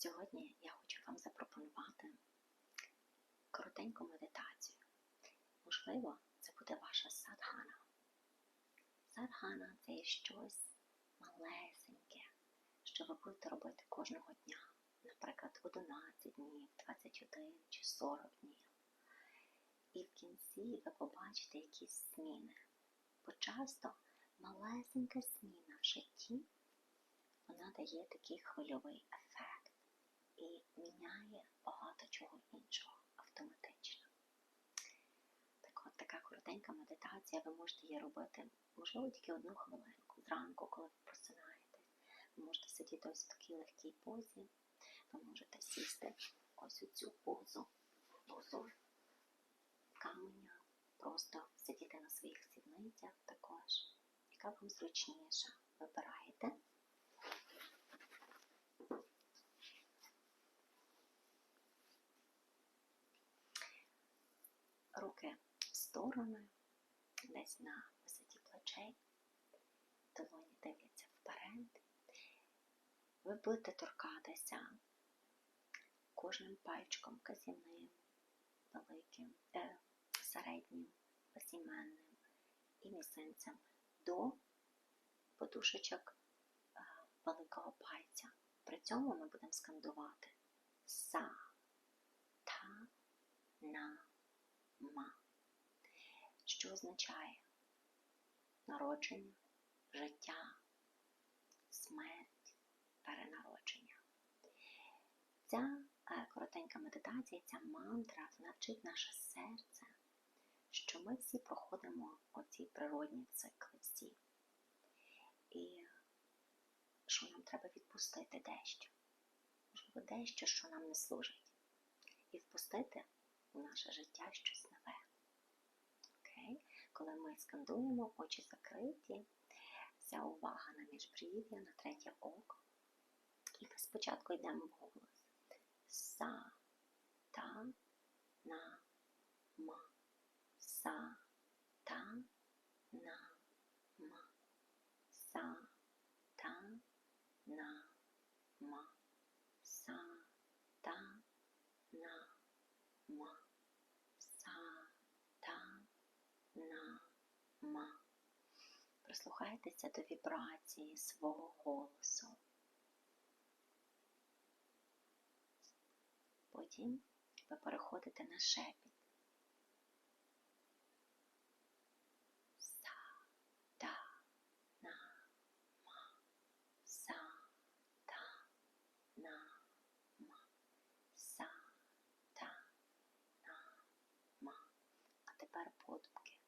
Сьогодні я хочу вам запропонувати коротеньку медитацію. Можливо, це буде ваша садхана. Садхана це є щось малесеньке, що ви будете робити кожного дня, наприклад, 11 днів, 21 чи 40 днів. І в кінці ви побачите якісь зміни. Бо часто малесенька зміна в житті вона дає такий хвильовий ефект і міняє багато чого іншого автоматично. Так от така коротенька медитація, ви можете її робити, можливо, тільки одну хвилинку зранку, коли ви просинаєтесь. Ви можете сидіти ось в такій легкій позі, ви можете сісти ось у цю позу, позу каменя, просто сидіти на своїх сідницях також, яка вам зручніша. Вибираєте. Руки в сторони, десь на висоті плечей, долоні дивляться вперед. Ви будете торкатися кожним пальчиком казівним, великим, е, середнім, безіменним і мізинцем до подушечок е, великого пальця. При цьому ми будемо скандувати са, та, на, ма, що означає народження, життя, смерть, перенародження. Ця е, коротенька медитація, ця мантра вона вчить наше серце, що ми всі проходимо оці природні цикли всі. І що нам треба відпустити дещо. Можливо, дещо, що нам не служить. І впустити в наше життя щось нове. Коли ми скандуємо, очі закриті, вся увага на міжбрів'я, на третє око. І ми спочатку йдемо в голос. Са, та, на, ма. Са, та, на, ма. Са, та, на, ма. Прислухайтеся до вібрації свого голосу. Потім ви переходите на шепіт. Са, та, на, ма. Са, та, на, ма. Са, та, на, ма. А тепер подумки.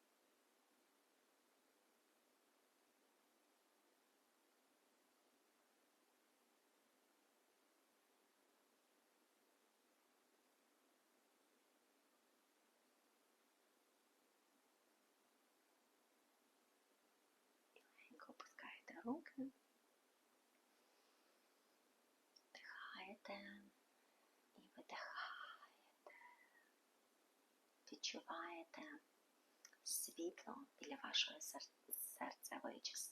Легенько опускаєте руки, вдихаєте і видихаєте. Відчуваєте світло біля вашої сер- серцевої частини.